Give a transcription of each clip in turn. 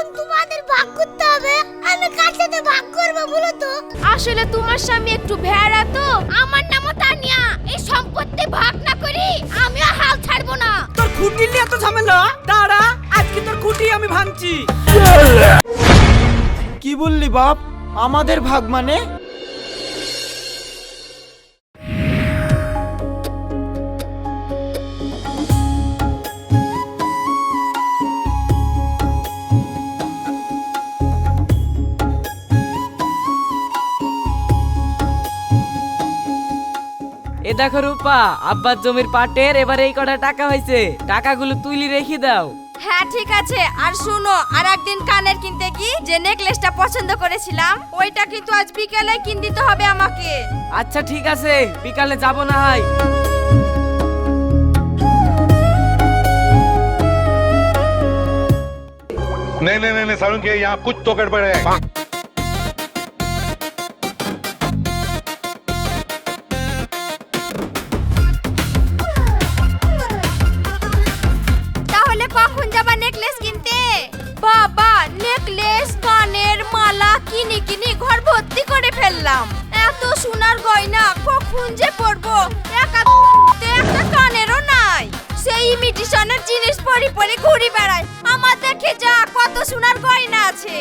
এখন তোমাদের ভাগ করতে হবে। আমি কার সাথে ভাগ করব বলো তো? আসলে তোমার স্বামী একটু ভেড়া তো। আমার নামও তানিয়া। এই সম্পত্তি ভাগ না করি আমিও হাল ছাড়বো না। তোর খুঁটি নিয়ে এত ঝামেলা? দাঁড়া আজকে তোর খুঁটি আমি ভাঙছি। কি বললি বাপ? আমাদের ভাগ মানে? দেখো রূপা আব্বার জমির পাটের এবার এই কটা টাকা হয়েছে টাকাগুলো তুলি রেখে দাও হ্যাঁ ঠিক আছে আর শুনো আর একদিন কানের কিনতে কি যে নেকলেসটা পছন্দ করেছিলাম ওইটা কিন্তু আজ বিকেলে কিন দিতে হবে আমাকে আচ্ছা ঠিক আছে বিকালে যাব না হয় नहीं नहीं नहीं नहीं सारुण के यहाँ कुछ तो गड़बड़ है সোনার গয়না কখন যে পরবো একা একটা কানেরও নাই। সেই ইমিটেশনের জিনিস পরি পরি ঘুরি বেড়ায় আমার দেখে যা, কত সোনার গয়না আছে।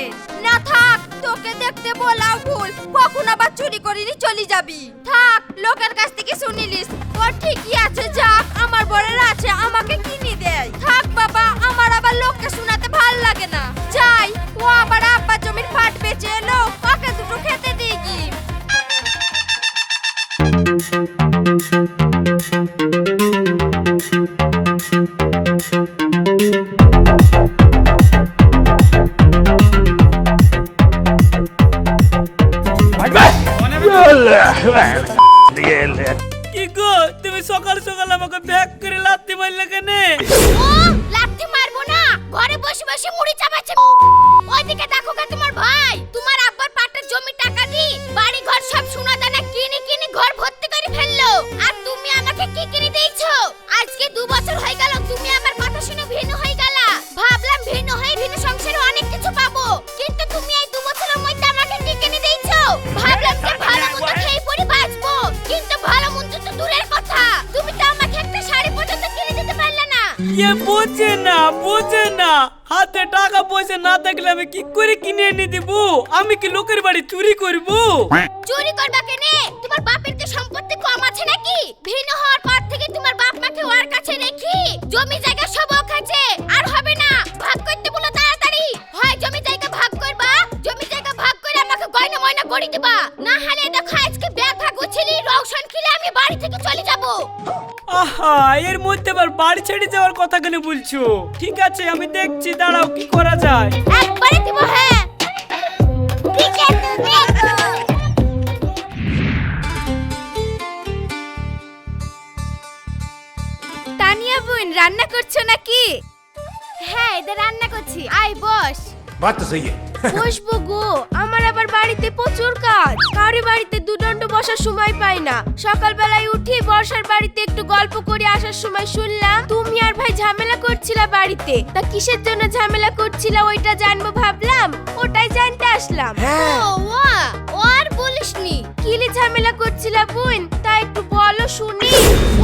না থাক, তোকে দেখতে বলা ভুল। কখন আবার চুরি করিনি চলে যাবি। থাক, লোকের কাছ থেকে শুনিলিস। ও ঠিকই আছে, যাক, আমার বরের আছে, আমাকে কিনে দেয়। থাক বাবা, আমার আবার লোককে শোনাতে ভালো লাগে না। যাই, ও আবার আব্বা জমির ফাট বেচে এলো, ওকে দুটো খেতে তুমি সকাল সকাল আমাকে করে লাত্তি মারলে ঘরে বসে বসে মুড়ি চাবাচ্ছে ওইদিকে তোমার ভাই। তোমার আব্বার পাটের জমি টাকা দি বাড়ি ঘর সব সোনা দানা আর তুমি আমাকে কি কিনে দিয়েছ? আজকে দু বছর হয়ে গেল তুমি আমার কথা শুনে ভিন্ন হয়ে গেলা। ভাবলাম ভিন্ন হয়ে ভিন্ন সংসারে অনেক কিছু পাবো। কিন্তু তুমি এই দু বছরের মধ্যে আমাকে কি কিনে দিয়েছ? ভাবলাম যে ভালো মন্দ খেয়ে পরে বাঁচবো। কিন্তু ভালো মন্দ তো দূরের কথা। তুমি তো আমাকে একটা শাড়ি পর্যন্ত কিনে দিতে পারলে না। এ বোঝে না বোঝে না। হাতে টাকা পয়সা না থাকলে আমি কি করে কিনে এনে দিব? আমি কি লোকের বাড়ি চুরি করব? চুরি করবা কেনে? তোমার কম আছে নাকি? ভিন্ন হওয়ার পর থেকে তোমার বাপ মাকে ওর কাছে রেখি জমি জায়গা সব ও আর হবে না ভাগ করতে বলো তাড়াতাড়ি। হয় জমি জায়গা ভাগ করবা জমি জায়গা ভাগ করে আমাকে গয়না ময়না গড়ি দিবা। না হলে দেখো আজকে ব্যাগ ভাগ উছিলি রওশন খিলে আমি বাড়ি থেকে চলে যাব। আহা এর মধ্যে আবার বাড়ি ছেড়ে যাওয়ার কথা কেন বলছো? ঠিক আছে আমি দেখছি দাঁড়াও কি করা যায়? একবারে দিব হ্যাঁ। ঠিক আছে দেখো। বোন রান্না করছ নাকি? হ্যাঁ এটা রান্না করছি। আয় বস। বাত তো সহি বসবো গো আমার আবার বাড়িতে প্রচুর কাজ। কারোর বাড়িতে দুদণ্ড বসার সময় পাই না। সকালবেলায় উঠি বর্ষার বাড়িতে একটু গল্প করে আসার সময় শুনলাম তুমি আর ভাই ঝামেলা করছিলা বাড়িতে। তা কিসের জন্য ঝামেলা করছিলা ওইটা জানব ভাবলাম ওটাই জানতে আসলাম। ও ও আর বলিসনি। কিলি ঝামেলা করছিলা বোন তা একটু বলো শুনি।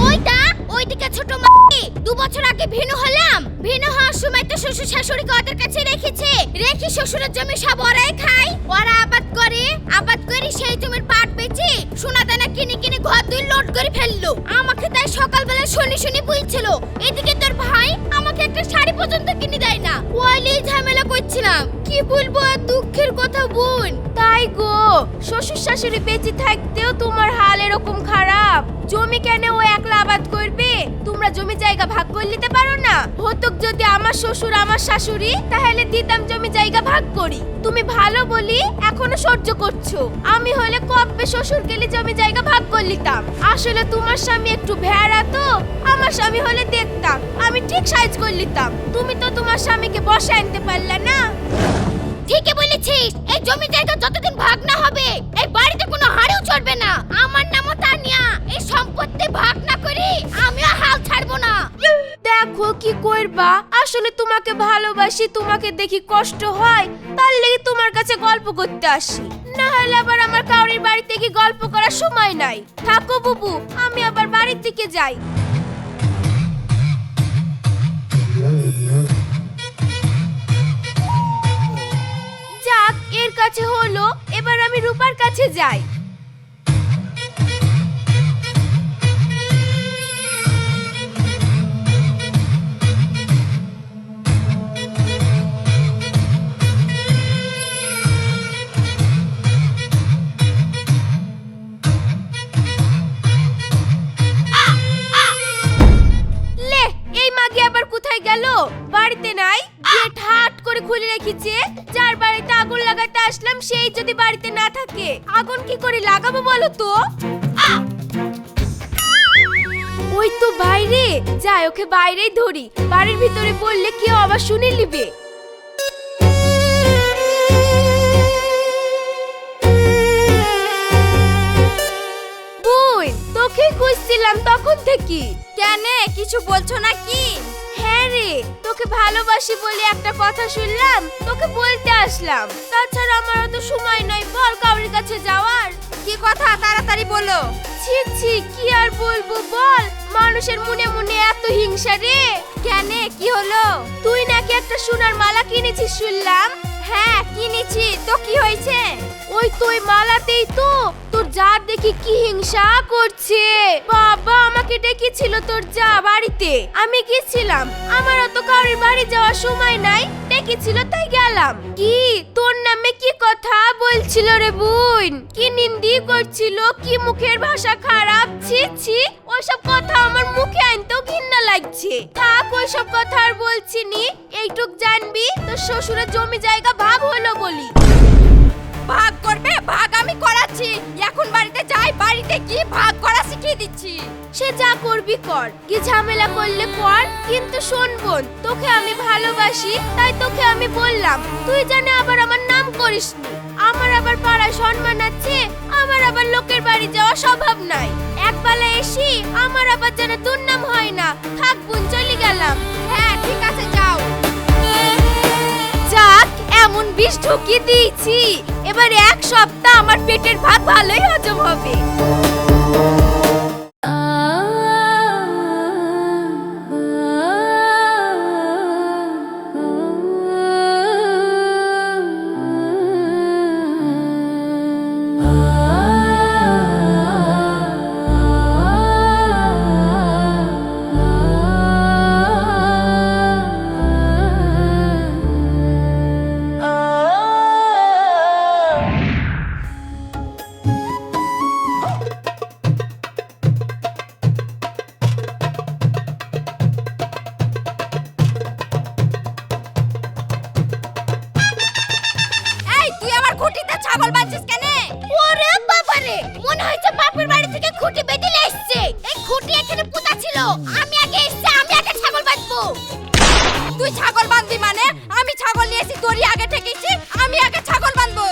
ওইটা ওইদিকে ছোট মাটি দু বছর আগে ভিন্ন হলাম। ভিন্ন হওয়ার সময় তো শ্বশুর শাশুড়িকে ওদের কাছে রেখেছে। রেখে শ্বশুরের জমি সব ওরাই খায়। ওরা আবাদ করে আবাদ করে সেই জমির পাট বেচে সোনা দানা কিনে কিনে ঘর দুই লোড করে ফেলল। আমাকে তাই সকালবেলা শুনি শুনি বলছিল, এদিকে তোর ভাই আমাকে একটা শাড়ি পর্যন্ত কিনে দেয় না। ওইলি ঝামেলা করছিলাম। কি বলব আর দুঃখের কথা বোন? তাই গো, শ্বশুর শাশুড়ি বেঁচে থাকতেও তোমার হাল এরকম খারাপ। জমি কেন ও একলা আবাদ করবে? তোমরা জমি জায়গা ভাগ করে নিতে পারো না। হতুক যদি আমার শ্বশুর, আমার শাশুড়ি, তাহলে দিতাম জমি জায়গা ভাগ করি। তুমি ভালো বলি এখনও সহ্য করছ। আমি হলে কবে শ্বশুর গেলে জমি জায়গা ভাগ করে নিতাম? আসলে তোমার স্বামী একটু ভেড়া তো, আমার স্বামী হলে দেখতাম। আমি ঠিক সাইজ করে নিতাম। তুমি তো তোমার স্বামীকে বসে আনতে পারলে না। ঠিকই বলেছিস। এই জমি জায়গা যতদিন ভাগ না হবে, এই বাড়িতে কোনো হাড়েও চড়বে না। আমার নামও তানিয়া। এই সম্পত্তি ভাগ না করি আমিও হাল ছাড়বো না। দেখো কি করবা। আসলে তোমাকে ভালোবাসি, তোমাকে দেখি কষ্ট হয়, তার লেগে তোমার কাছে গল্প করতে আসি। না হলে আবার আমার কাউরির বাড়িতে কি গল্প করার সময় নাই। থাকো বুবু, আমি আবার বাড়ির দিকে যাই। এর কাছে হলো এবার আমি রূপার কাছে যাই। বাড়িতে নাই? হাট করে খুলে রেখেছে, যার বাড়িতে আগুন লাগাতে আসলাম, সেই যদি বাড়িতে না থাকে, আগুন কি করে লাগাবো বলো তো? ওই তো বাইরে, যাই ওকে বাইরেই ধরি, বাড়ির ভিতরে বললে কেউ আবার শুনে নিবে। তোকে খুঁজছিলাম তখন থেকে। কেন, কিছু বলছো নাকি? হ্যাঁ রে, তোকে ভালোবাসি বলে একটা কথা শুনলাম, তোকে বলতে আসলাম। তাছাড়া আমার অত সময় নাই, বল কাউরির কাছে যাওয়ার। কি কথা? তাড়াতাড়ি বলো। ছি ছি, কি আর বলব বল? মানুষের মনে মনে এত হিংসা রে। কেন, কি হলো? তুই নাকি একটা সোনার মালা কিনেছিস শুনলাম? হ্যাঁ কিনেছি। তো কি হয়েছে? ওই তুই মালাতেই তো যা দেখি কি হিংসা করছে। বাবা, আমাকে ডেকেছিল তোর যা বাড়িতে। আমি গেছিলাম। আমার অত কারোর বাড়ি যাওয়ার সময় নাই। ডেকেছিল, তাই গেলাম। কি? তোর নামে কি কথা? বলছিল রে বোন। কি নিন্দি করছিল? কি মুখের ভাষা খারাপ? ছি ছি। ওসব কথা আমার মুখে আনতেও ঘৃণা লাগছে। থাক ওইসব কথা আর বলছি নি। এইটুক জানবি, তোর শ্বশুরের জমি জায়গা ভাগ হলো বলি। ভাগ করবে ভাগ আমি করাচ্ছি। এখন বাড়িতে যাই বাড়িতে কি ভাগ করা শিখিয়ে দিচ্ছি। সে যা করবি কর। কি ঝামেলা করলে কর কিন্তু শোন বোন তোকে আমি ভালোবাসি তাই তোকে আমি বললাম তুই জানে আবার আমার নাম করিস নি। আমার আবার পাড়ায় সম্মান আছে আমার আবার লোকের বাড়ি যাওয়া স্বভাব নাই। একবেলা এসি আমার আবার যেন দুর্নাম হয় না। থাক বোন চলে গেলাম। হ্যাঁ ঠিক আছে যাও। যাক এমন বিষ ঢুকিয়ে দিয়েছি এবার এক সপ্তাহ আমার পেটের ভাত ভালোই হজম হবে। এখানে ছিল। আমি আগে এসছে আমি আগে ছাগল বাঁধবো। তুই ছাগল বাঁধবি মানে? আমি ছাগল নিয়েছি তোরই আগে ঠেকেছি আমি আগে ছাগল বাঁধবো।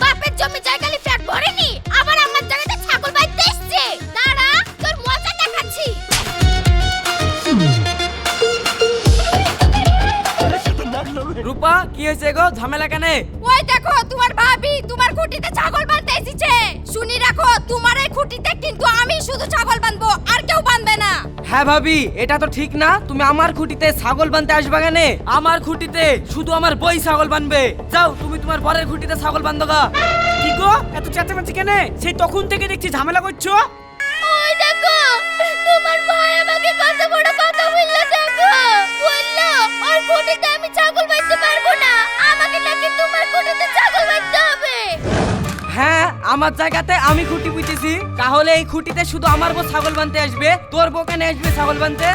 বাপের জমি জায়গা ফ্ল্যাট ভরেনি আবার আমার জায়গাতে ছাগল বাঁধতে এসছে। দাঁড়া তোর মজা দেখাচ্ছি। রূপা কি হয়েছে গো? ঝামেলা কেনে? ওই দেখো তোমার ভাবি তোমার খুঁটিতে ছাগল হ্যাঁ ভাবি, এটা তো ঠিক না। তুমি আমার খুঁটিতে ছাগল বানতে আসবে কেনে? আমার খুঁটিতে শুধু আমার বই ছাগল বানবে। যাও, তুমি তোমার বরের খুঁটিতে ছাগল বান্ধো গা। কি গো, এত চেঁচামেচি কেনে? সেই তখন থেকে দেখছি ঝামেলা করছ? ওই দেখো, তোমার ভাই আমাকে কত বড় কথা বলল, দেখো। বলল, ওর খুঁটিতে আমি ছাগল বাঁধতে পারব না। আমাকে নাকি তোমার খুঁটিতে ছাগল হ্যাঁ আমার জায়গাতে আমি খুঁটি বুঝেছি তাহলে এই খুঁটিতে শুধু আমার বউ ছাগল বানতে আসবে। তোর বউ কেন আসবে ছাগল বানতে?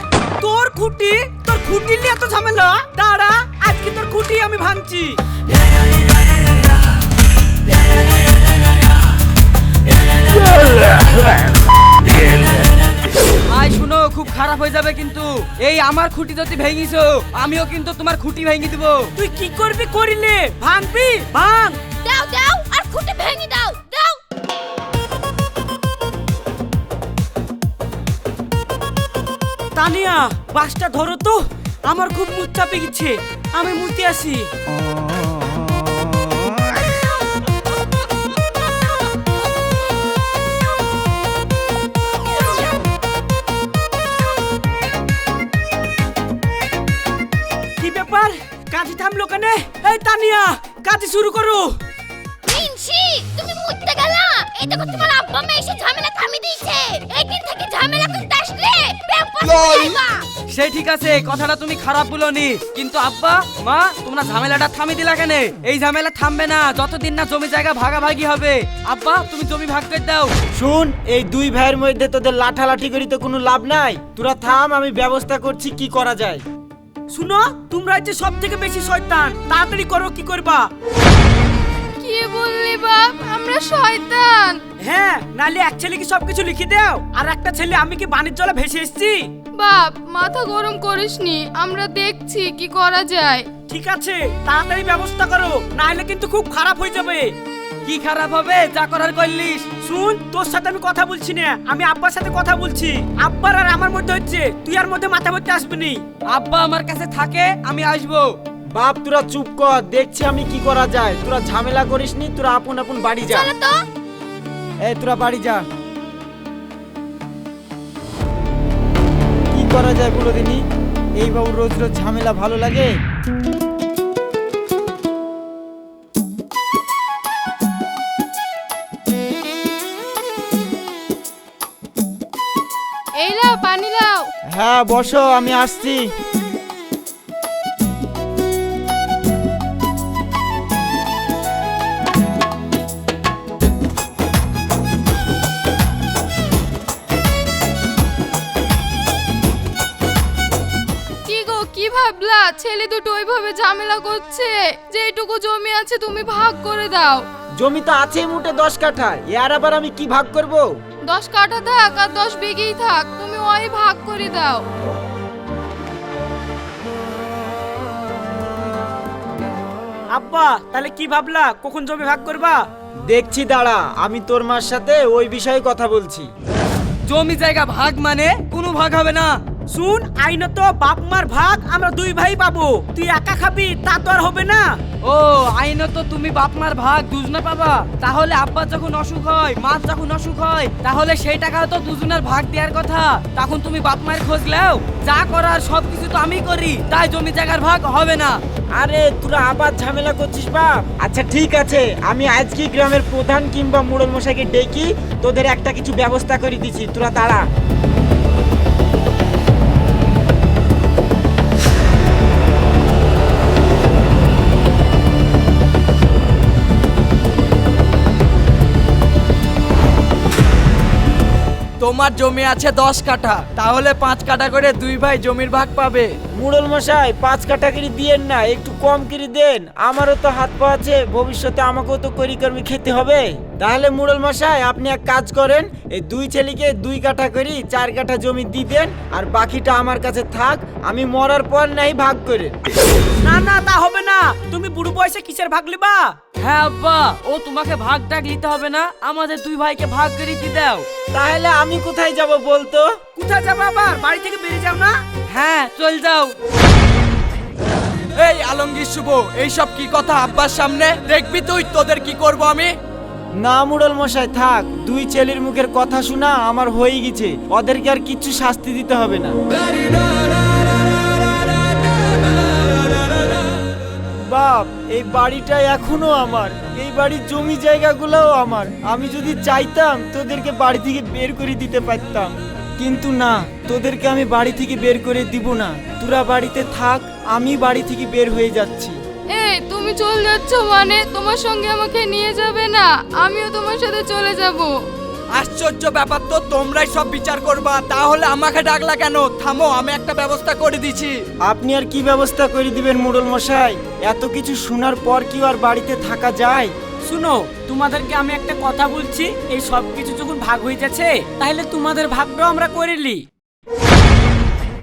তোর খুঁটি? তোর খুঁটি নিয়ে এত ঝামেলা? দাঁড়া আজকে তোর খুঁটি আমি ভাঙছি। শুনো খুব খারাপ হয়ে যাবে কিন্তু। এই আমার খুঁটি যদি ভেঙিছো আমিও কিন্তু তোমার খুঁটি ভেঙে দিব। তুই কি করবি করিলে? ভাঙবি? ভাঙ। দাও দাও। ভেঙে দাও দাও তানিয়া, বাসটা ধরো তো। আমার খুব মুখ চাপে গেছে। আমি মুতে আসি। কি ব্যাপার? কাজে থামলো কেন? এই তানিয়া, কাজে শুরু করো। এই দেখো তোমার আব্বা মা এসে ঝামেলা থামিয়ে দিয়েছে। এই দিন থেকে ঝামেলা করতে আসলে যাইবা ঠিক আছে কথাটা তুমি খারাপ বলোনি কিন্তু আব্বা মা তোমরা ঝামেলাটা থামিয়ে দিলা কেন? এই ঝামেলা থামবে না যতদিন না জমি জায়গা ভাগাভাগি হবে। আব্বা তুমি জমি ভাগ করে দাও। শুন এই দুই ভাইয়ের মধ্যে তোদের লাঠালাঠি করি তো কোনো লাভ নাই। তোরা থাম আমি ব্যবস্থা করছি কি করা যায়। শুনো তোমরা যে সব থেকে বেশি শয়তান। তাড়াতাড়ি করো কি করবা? কি বললি বাপ আমরা শয়তান। হ্যাঁ নালে এক ছেলে কি সবকিছু লিখে দাও আর একটা ছেলে আমি কি বাণিজ্য জলে ভেসে এসেছি? বাপ মাথা গরম করিসনি আমরা দেখছি কি করা যায়। ঠিক আছে তাড়াতাড়ি ব্যবস্থা করো না হলে কিন্তু খুব খারাপ হয়ে যাবে। কি খারাপ হবে? যা করার করলিস। শুন তোর সাথে আমি কথা বলছি না আমি আব্বার সাথে কথা বলছি। আব্বার আর আমার মধ্যে হচ্ছে তুই আর মধ্যে মাথা মধ্যে আসবি নি। আব্বা আমার কাছে থাকে আমি আসব। বাপ তোরা চুপ কর দেখছি আমি কি করা যায়। তোরা ঝামেলা করিসনি তোরা আপন আপন বাড়ি যা। চলো তো। এই তোরা বাড়ি যা। কি করা যায় বলো দিনি? এই বাবু রোজ রোজ ঝামেলা ভালো লাগে? এই লাও পানি লাও হ্যাঁ বসো আমি আসছি। ভাবলা ছেলে দুটো ওইভাবে ঝামেলা করছে। যে যেটুকু জমি আছে তুমি ভাগ করে দাও। জমি তো আছেই মোটে দশ কাঠা এর আবার আমি কি ভাগ করব? দশ কাঠা থাক আর দশ বিঘেই থাক তুমি ওই ভাগ করে দাও। আব্বা তাহলে কি ভাবলা? কখন জমি ভাগ করবা? দেখছি দাঁড়া আমি তোর মার সাথে ওই বিষয়ে কথা বলছি। জমি জায়গা ভাগ মানে কোনো ভাগ হবে না। শুন আইনত বাপ মার ভাগ আমরা দুই ভাই পাবো। তুই একা খাবি তা তো আর হবে না। ও আইনত তুমি বাপ মার ভাগ দুজনে পাবা। তাহলে আব্বা যখন অসুখ হয় মা যখন অসুখ হয় তাহলে সেই টাকা তো দুজনের ভাগ দেওয়ার কথা। তখন তুমি বাপ মায়ের খোঁজ নাও। যা করার সব কিছু তো আমি করি তাই জমি জায়গার ভাগ হবে না। আরে তোরা আবার ঝামেলা করছিস বাপ। আচ্ছা ঠিক আছে আমি আজকে গ্রামের প্রধান কিংবা মুড়ল মশাইকে ডেকে তোদের একটা কিছু ব্যবস্থা করে দিছি তোরা দাঁড়া। তোমার জমি আছে দশ কাঠা। তাহলে পাঁচ কাঠা করে দুই ভাই জমির ভাগ পাবে। মুড়ল মশাই পাঁচ কাটা করে দিয়েন না একটু কম করে দেন। আমারও তো হাত পা আছে ভবিষ্যতে আমাকেও তো করি কর্মী খেতে হবে। তাহলে মুড়ল মশাই আপনি এক কাজ করেন এই দুই ছেলেকে দুই কাঠা করি চার কাঠা জমি দিবেন আর বাকিটা আমার কাছে থাক আমি মরার পর নাই ভাগ করে। না না তা হবে না। তুমি বুড়ো বয়সে কিসের ভাগ লিবা? হ্যাঁ আব্বা ও তোমাকে ভাগ টাগ নিতে হবে না। আমাদের দুই ভাইকে ভাগ করে দিয়ে দাও। তাহলে আমি কোথায় যাব বলতো? কোথায় যাব আবার? বাড়ি থেকে বেরিয়ে যাও না? হ্যাঁ চল যাও। এই আলমগীর শুভ এইসব কি কথা আব্বার সামনে? দেখবি তুই তোদের কি করব আমি? না মুড়ল মশাই থাক। দুই ছেলের মুখের কথা শোনা আমার হয়ে গেছে। ওদেরকে আর কিছু শাস্তি দিতে হবে না। বাপ, এই বাড়িটা এখনও আমার। এই বাড়ির জমি জায়গাগুলোও আমার। আমি যদি চাইতাম, তোদেরকে বাড়ি থেকে বের করে দিতে পারতাম। কিন্তু না, তোদেরকে আমি বাড়ি থেকে বের করে দিব না। তোরা বাড়িতে থাক, আমি বাড়ি থেকে বের হয়ে যাচ্ছি। এই, তুমি চলে যাচ্ছ মানে? তোমার সঙ্গে আমাকে নিয়ে যাবে না। আমিও তোমার সাথে চলে যাব। আশ্চর্য ব্যাপার তো তোমরাই সব বিচার করবা। তাহলে আমাকে ডাকলা কেন? থামো আমি একটা ব্যবস্থা করে দিছি। আপনি আর কি ব্যবস্থা করে দিবেন মুড়ল মশাই? এত কিছু শোনার পর কি আর বাড়িতে থাকা যায়? শুনো তোমাদেরকে আমি একটা কথা বলছি। এই সব কিছু যখন ভাগ হয়ে যাচ্ছে তাহলে তোমাদের ভাগটাও আমরা করিলি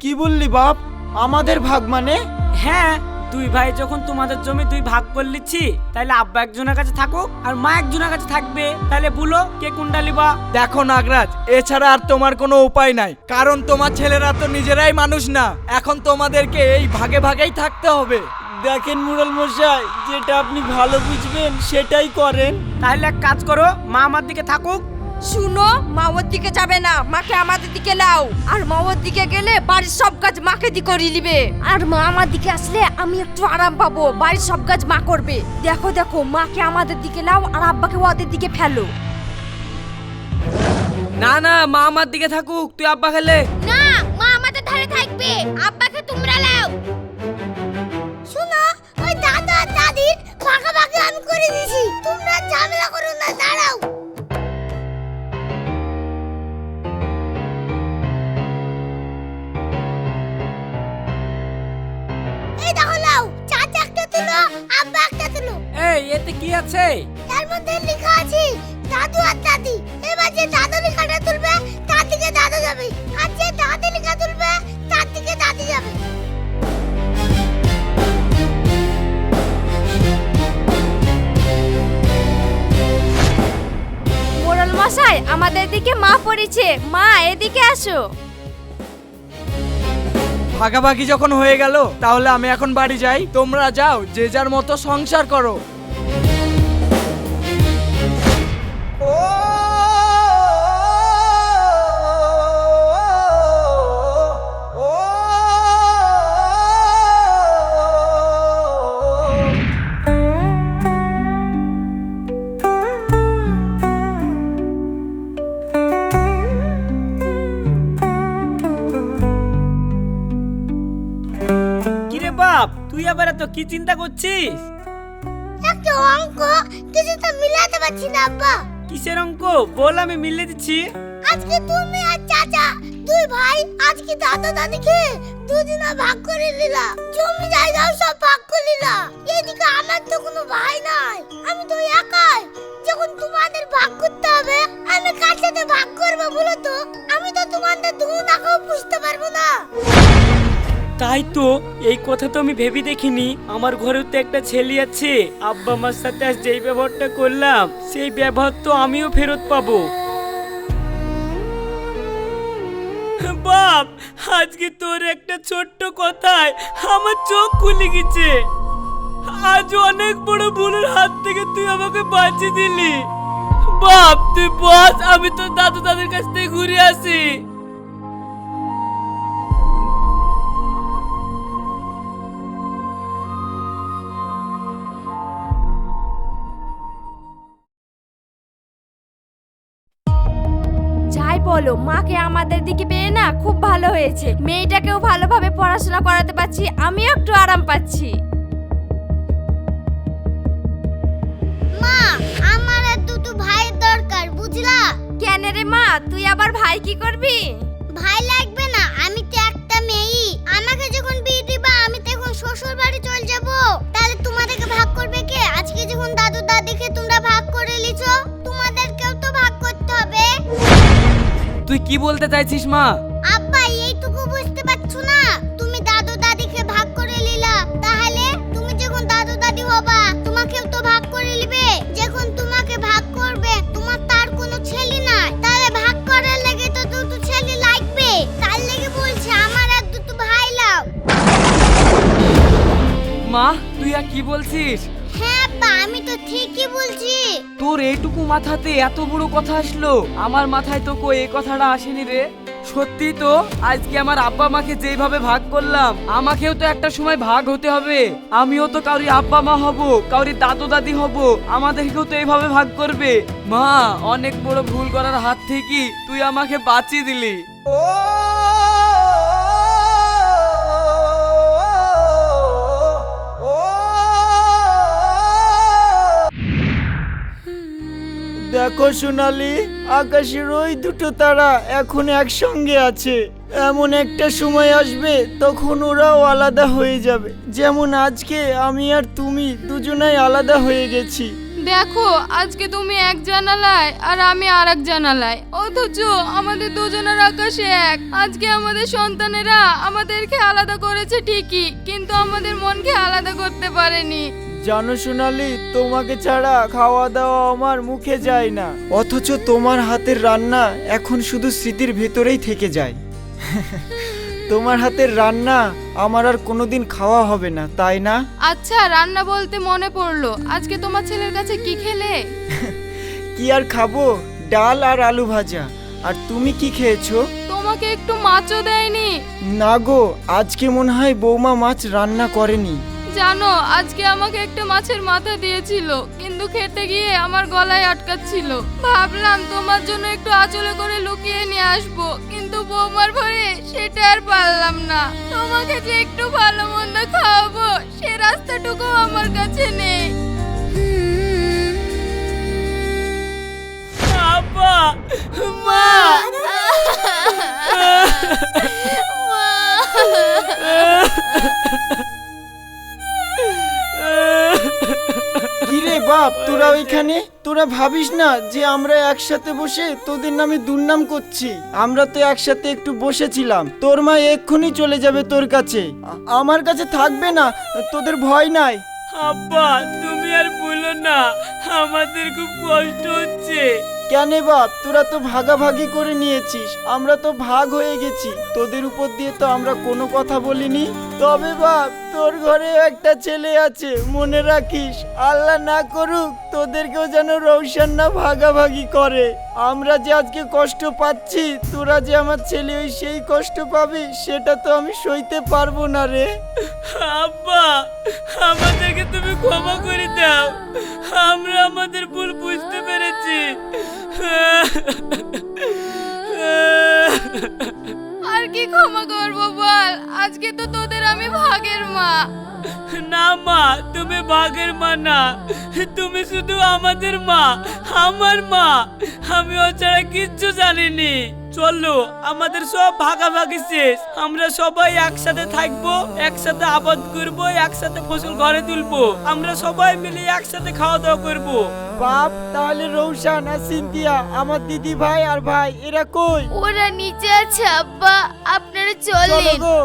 কি বললি বাপ? আমাদের ভাগ মানে? হ্যাঁ দুই ভাই যখন তোমাদের জমি দুই ভাগ করে লিচ্ছি তাহলে আব্বা একজনের কাছে থাকুক আর মা একজনের কাছে থাকবে। তাহলে বলো কে কোনটা লিবা? দেখো নাগরাজ এছাড়া আর তোমার কোনো উপায় নাই কারণ তোমার ছেলেরা তো নিজেরাই মানুষ না। এখন তোমাদেরকে এই ভাগে ভাগেই থাকতে হবে। দেখেন মুরল মশাই যেটা আপনি ভালো বুঝবেন সেটাই করেন। তাহলে এক কাজ করো মা আমার দিকে থাকুক শুনো মা ওর দিকে যাবে না মাকে আমাদের দিকে লাও আর মা ওর দিকে গেলে বাড়ির সব কাজ মাকে দি করে নিবে। আর মা আমার দিকে আসলে আমি একটু আরাম পাবো বাড়ির সব কাজ মা করবে। দেখো দেখো মাকে আমাদের দিকে লাও আর আব্বাকে ওদের দিকে ফেলো। না না মা আমার দিকে থাকুক তুই আব্বা খেলে। না মা আমাদের ধারে থাকবে আব্বাকে তোমরা লাও এতে কি আছে? তার মধ্যে লেখা আছে দাদু আর দাদি। এবার যে দাদু লেখাটা তুলবে তার দিকে দাদু যাবে। আর যে দাদি লেখা তুলবে তার দিকে দাদি যাবে। মোড়ল মশাই আমাদের দিকে মা পড়েছে। মা এদিকে আসো। ভাগাভাগি যখন হয়ে গেল তাহলে আমি এখন বাড়ি যাই। তোমরা যাও যে যার মতো সংসার করো কিরে। তুই আবার এত কি চিন্তা করছিস? একটা অঙ্ক কিছু তো মিলাতে পারছি না আব্বা। কিসের অঙ্ক? বল আমি মিলে দিচ্ছি। আজকে তুমি আর চাচা দুই ভাই আজকে দাদা দাদিকে দুদিনা ভাগ করে নিলা। জমি জায়গাও সব ভাগ করে নিলা। এদিকে আমার তো কোনো ভাই নাই। আমি তো একাই। যখন তোমাদের ভাগ করতে হবে আমি কার সাথে ভাগ করব বলো তো? আমি তো তোমাদের দু টাকাও পুষতে পারব না। তাই তো, এই কথা তো আমি ভেবে দেখিনি। আমার ঘরেও তো একটা ছেলে আছে। আব্বা আমার সাথে আজ যেই ব্যবহারটা করলাম, সেই ব্যবহার তো আমিও ফেরত পাবো। বাপ, আজকে তোর একটা ছোট্ট কথায় আমার চোখ খুলে গেছে। আজ অনেক বড় ভুলের হাত থেকে তুই আমাকে বাঁচিয়ে দিলি। বাপ, তুই বস, আমি তো দাদু দাদের কাছ থেকে ঘুরে আসি। যাই মাকে আমাদের দিকে পেয়ে না খুব ভালো হয়েছে। মেয়েটাকেও ভালোভাবে পড়াশোনা করাতে পারছি আমিও একটু আরাম পাচ্ছি। মা আমার আর দুটো ভাইয়ের দরকার বুঝলা? কেন রে মা? তুই আবার ভাই কি করবি? ভাই লাগবে না আমি তো একটা মেয়ে আমাকে যখন তুই কি বলতে চাইছিস মা? আব্বা এইটুকু বুঝতে পারছ না? তুমি দাদু দাদিকে ভাগ করে লিলা তাহলে তুমি যখন দাদু দাদি হবা তোমাকেও তো ভাগ করে লিবে যখন তোমাকে ভাগ করবে তোমার তার কোনো ছেলে নাই। তাহলে ভাগ করার লেগে তো দুটো ছেলে লাগবে। তার লেগে বলছে আমার আর দুটো ভাই লাও। মা তুই আর কি বলছিস? তোর এইটুকু মাথাতে এত বড় কথা আসলো? আমার মাথায় তো কই এই কথাটা আসেনি রে? সত্যি তো, আজকে আমার আব্বা মাকে যেইভাবে ভাগ করলাম, আমাকেও তো একটা সময় ভাগ হতে হবে। আমিও তো কাউরি আব্বা মা হব কাউরি দাদু দাদি হব, আমাদেরকেও তো এইভাবে ভাগ করবে। মা, অনেক বড় ভুল করার হাত থেকে তুই আমাকে বাঁচিয়ে দিলি। দেখো সোনালি, আকাশের ওই দুটো তারা এখন একসঙ্গে আছে। এমন একটা সময় আসবে তখন ওরাও আলাদা হয়ে যাবে। যেমন আজকে আমি আর তুমি দুজনাই আলাদা হয়ে গেছি। দেখো, আজকে তুমি এক জানালায় আর আমি আর এক জানালায়। অথচ আমাদের দুজনের আকাশে এক। আজকে আমাদের সন্তানেরা আমাদেরকে আলাদা করেছে ঠিকই, কিন্তু আমাদের মনকে আলাদা করতে পারেনি। জানো সোনালি তোমাকে ছাড়া খাওয়া দাওয়া আমার মুখে যায় না। অথচ তোমার হাতের রান্না এখন শুধু স্মৃতির ভেতরেই থেকে যায়। তোমার হাতের রান্না আমার আর কোনোদিন খাওয়া হবে না তাই না? আচ্ছা রান্না বলতে মনে পড়ল। আজকে তোমার ছেলের কাছে কি খেলে? কি আর খাব? ডাল আর আলু ভাজা। আর তুমি কি খেয়েছো? তোমাকে একটু মাছও দেয়নি। না গো আজকে মনে হয় বৌমা মাছ রান্না করেনি। জানো আজকে আমাকে একটা মাছের মাথা দিয়েছিল কিন্তু খেতে গিয়ে আমার গলায় আটকাচ্ছিল। ভাবলাম তোমার জন্য একটু আঁচলে করে লুকিয়ে নিয়ে আসব কিন্তু বৌমার ভয়ে সেটা আর পারলাম না। তোমাকে যে একটু ভালো মন্দ খাওয়াবো সে রাস্তাটুকু আমার কাছে নেই। আব্বা মা! কিরে বাপ, তোরা ওইখানে? তোরা ভাবিস না যে আমরা একসাথে বসে তোদের নামে দুর্নাম করছি? আমরা তো একসাথে একটু বসেছিলাম। তোর মা এক্ষুনি চলে যাবে তোর কাছে। আমার কাছে থাকবে না, তোদের ভয় নাই। আব্বা, তুমি আর বলো না, আমাদের খুব কষ্ট হচ্ছে। কেন বাপ? তোরা তো ভাগাভাগি করে নিয়েছিস। আমরা তো ভাগ হয়ে গেছি। তোদের উপর দিয়ে তো আমরা কোনো কথা বলিনি। তবে বাপ, তোর ঘরে একটা ছেলে আছে, মনে রাখিস। আল্লাহ না করুক, তোদেরকেও যেন রৌশন না ভাগাভাগি করে। আমরা যে আজকে কষ্ট পাচ্ছি, তোরা যে আমার ছেলে ওই সেই কষ্ট পাবি, সেটা তো আমি সইতে পারব না রে। আব্বা, আমাদেরকে তুমি ক্ষমা করে দাও। আমরা আমাদের ভুল বুঝতে পেরেছি। আর কি ক্ষমা করব বল? আজকে তো তোদের আমি ভাগের মা। না মা, তুমি বাঘের মা না। তুমি শুধু আমাদের মা, আমার মা। আমি ও ছাড়া কিচ্ছু জানিনি। চলো আমাদের সব ভাগাভাগি শেষ। আমরা সবাই একসাথে থাকব একসাথে আবাদ করব একসাথে ফসল ঘরে তুলবো। আমরা সবাই মিলে একসাথে খাওয়া দাওয়া করব। বাপ তাহলে রৌশান আর সিন্তিয়া আমার দিদি ভাই আর ভাই এরা কই? ওরা নিচে আছে আব্বা। আপনারা চলো চলেন। গো।